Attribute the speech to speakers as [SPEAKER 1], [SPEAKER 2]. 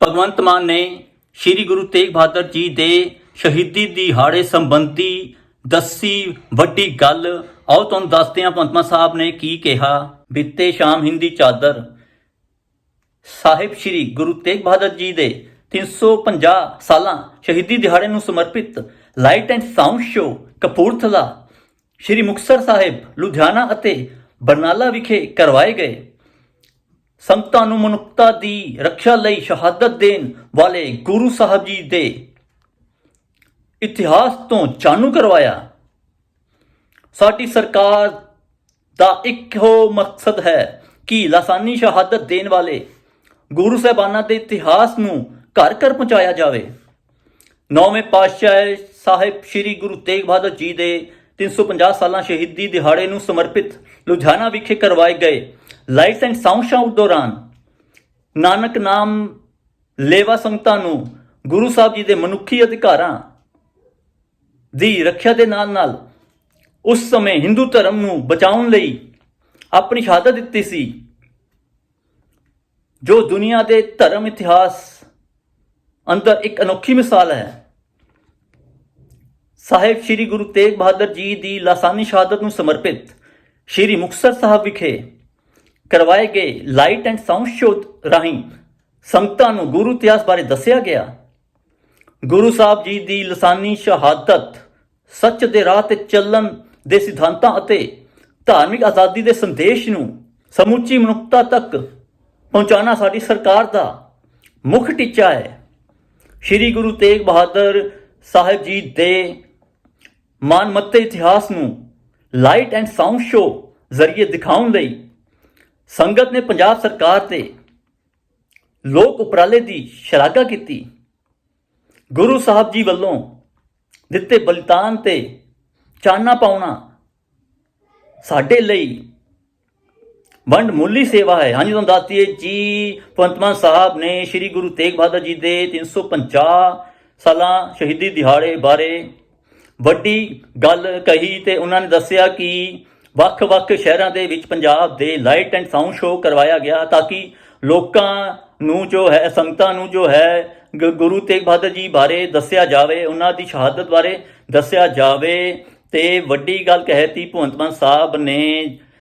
[SPEAKER 1] ਭਗਵੰਤ ਮਾਨ ਨੇ ਸ੍ਰੀ ਗੁਰੂ ਤੇਗ ਬਹਾਦਰ ਜੀ ਦੇ ਸ਼ਹੀਦੀ ਦਿਹਾੜੇ ਸੰਬੰਧੀ ਦੱਸੀ ਵੱਡੀ ਗੱਲ। ਆਓ ਤੁਹਾਨੂੰ ਦੱਸਦੇ ਹਾਂ, ਭਗਵੰਤ ਸਾਹਿਬ ਨੇ ਕੀ ਕਿਹਾ। ਬੀਤੇ ਸ਼ਾਮ ਹਿੰਦੀ ਚਾਦਰ ਸਾਹਿਬ ਸ੍ਰੀ ਗੁਰੂ ਤੇਗ ਬਹਾਦਰ ਜੀ ਦੇ 350 ਸਾਲਾਂ ਸ਼ਹੀਦੀ ਦਿਹਾੜੇ ਨੂੰ ਸਮਰਪਿਤ light and sound show Kapurthala Sri Muktsar Sahib, Ludhiana ਅਤੇ ਬਰਨਾਲਾ ਵਿਖੇ ਕਰਵਾਏ ਗਏ। ਸੰਗਤਾਂ ਨੂੰ ਮਨੁੱਖਤਾ ਦੀ ਰੱਖਿਆ ਲਈ ਸ਼ਹਾਦਤ ਦੇਣ ਵਾਲੇ ਗੁਰੂ ਸਾਹਿਬ ਜੀ ਦੇ ਇਤਿਹਾਸ ਤੋਂ ਜਾਣੂ ਕਰਵਾਇਆ। ਸਾਡੀ ਸਰਕਾਰ ਦਾ ਇੱਕੋ ਮਕਸਦ ਹੈ ਕਿ ਲਾਸਾਨੀ ਸ਼ਹਾਦਤ ਦੇਣ ਵਾਲੇ ਗੁਰੂ ਸਾਹਿਬਾਨਾਂ ਦੇ ਇਤਿਹਾਸ ਨੂੰ ਘਰ ਘਰ ਪਹੁੰਚਾਇਆ ਜਾਵੇ। ਨੌਵੇਂ ਪਾਤਸ਼ਾਹ ਸਾਹਿਬ ਸ੍ਰੀ ਗੁਰੂ ਤੇਗ ਬਹਾਦਰ ਜੀ ਦੇ 350 ਸਾਲਾਂ ਸ਼ਹੀਦੀ ਦਿਹਾੜੇ ਨੂੰ ਸਮਰਪਿਤ ਲੁਧਿਆਣਾ ਵਿਖੇ ਕਰਵਾਏ ਗਏ। ਲਾਈਟਸ ਐਂਡ ਸਾਊਂਡ ਸ਼ਾਊਟ ਦੌਰਾਨ ਨਾਨਕ ਨਾਮ ਲੇਵਾ ਸੰਗਤਾਂ ਨੂੰ ਗੁਰੂ ਸਾਹਿਬ ਜੀ ਦੇ ਮਨੁੱਖੀ ਅਧਿਕਾਰਾਂ ਦੀ ਰੱਖਿਆ ਦੇ ਨਾਲ ਨਾਲ ਉਸ ਸਮੇਂ ਹਿੰਦੂ ਧਰਮ ਨੂੰ ਬਚਾਉਣ ਲਈ ਆਪਣੀ ਸ਼ਹਾਦਤ ਦਿੱਤੀ ਸੀ, ਜੋ ਦੁਨੀਆ ਦੇ ਧਰਮ ਇਤਿਹਾਸ ਅੰਦਰ ਇੱਕ ਅਨੋਖੀ ਮਿਸਾਲ ਹੈ। ਸਾਹਿਬ ਸ੍ਰੀ ਗੁਰੂ ਤੇਗ ਬਹਾਦਰ ਜੀ ਦੀ ਲਾਸਾਨੀ ਸ਼ਹਾਦਤ ਨੂੰ ਸਮਰਪਿਤ ਸ੍ਰੀ ਮੁਕਤਸਰ ਸਾਹਿਬ ਵਿਖੇ ਕਰਵਾਏ ਗਏ ਲਾਈਟ ਐਂਡ ਸਾਊਂਡ ਸ਼ੋਅ ਰਾਹੀਂ ਸੰਗਤਾਂ ਨੂੰ ਗੁਰੂ ਇਤਿਹਾਸ ਬਾਰੇ ਦੱਸਿਆ ਗਿਆ। ਗੁਰੂ ਸਾਹਿਬ ਜੀ ਦੀ ਲਸਾਨੀ ਸ਼ਹਾਦਤ, ਸੱਚ ਦੇ ਰਾਹ ਤੇ ਚੱਲਣ ਦੇ ਸਿਧਾਂਤਾਂ ਅਤੇ ਧਾਰਮਿਕ ਆਜ਼ਾਦੀ ਦੇ ਸੰਦੇਸ਼ ਨੂੰ ਸਮੁੱਚੀ ਮਨੁੱਖਤਾ ਤੱਕ ਪਹੁੰਚਾਉਣਾ ਸਾਡੀ ਸਰਕਾਰ ਦਾ ਮੁੱਖ ਟੀਚਾ ਹੈ। ਸ੍ਰੀ ਗੁਰੂ ਤੇਗ ਬਹਾਦਰ ਸਾਹਿਬ ਜੀ ਦੇ ਮਾਨਮੱਤੇ ਇਤਿਹਾਸ ਨੂੰ ਲਾਈਟ ਐਂਡ ਸਾਊਂਡ ਸ਼ੋ ਜ਼ਰੀਏ ਦਿਖਾਉਣ ਲਈ ਸੰਗਤ ਨੇ ਪੰਜਾਬ ਸਰਕਾਰ ਤੇ ਲੋਕ ਉਪਰਾਲੇ ਦੀ ਸ਼ਲਾਘਾ ਕੀਤੀ। ਗੁਰੂ ਸਾਹਿਬ ਜੀ ਵੱਲੋਂ ਦਿੱਤੇ ਬਲਿਦਾਨ ਤੇ ਚਾਨਣਾ ਪਾਉਣਾ ਸਾਡੇ ਲਈ ਵੰਡ ਮੁੱਲੀ ਸੇਵਾ ਹੈ। ਹਾਂਜੀ, ਤੁਹਾਨੂੰ ਦੱਸਦੀਏ ਜੀ, ਭਗਵੰਤ ਮਾਨ ਸਾਹਿਬ ਨੇ ਸ੍ਰੀ ਗੁਰੂ ਤੇਗ ਬਹਾਦਰ ਜੀ ਦੇ 350 ਸਾਲਾਂ ਸ਼ਹੀਦੀ ਦਿਹਾੜੇ ਬਾਰੇ ਵੱਡੀ ਗੱਲ ਕਹੀ ਤੇ ਉਹਨਾਂ ਨੇ ਦੱਸਿਆ ਕਿ ਵੱਖ-ਵੱਖ ਸ਼ਹਿਰਾਂ ਦੇ ਵਿੱਚ ਪੰਜਾਬ ਦੇ ਲਾਈਟ ਐਂਡ ਸਾਊਂਡ ਸ਼ੋਅ ਕਰਵਾਇਆ ਗਿਆ ਤਾਂ ਕਿ ਲੋਕਾਂ ਨੂੰ ਜੋ ਹੈ, ਸੰਗਤਾਂ ਨੂੰ ਜੋ ਹੈ ਗੁਰੂ ਤੇਗ ਬਹਾਦਰ ਜੀ ਬਾਰੇ ਦੱਸਿਆ ਜਾਵੇ, ਉਹਨਾਂ ਦੀ ਸ਼ਹਾਦਤ ਬਾਰੇ ਦੱਸਿਆ ਜਾਵੇ ਤੇ ਵੱਡੀ ਗੱਲ ਕਹਿਤੀ ਭਗਵੰਤ ਮਾਨ ਸਾਹਿਬ ਨੇ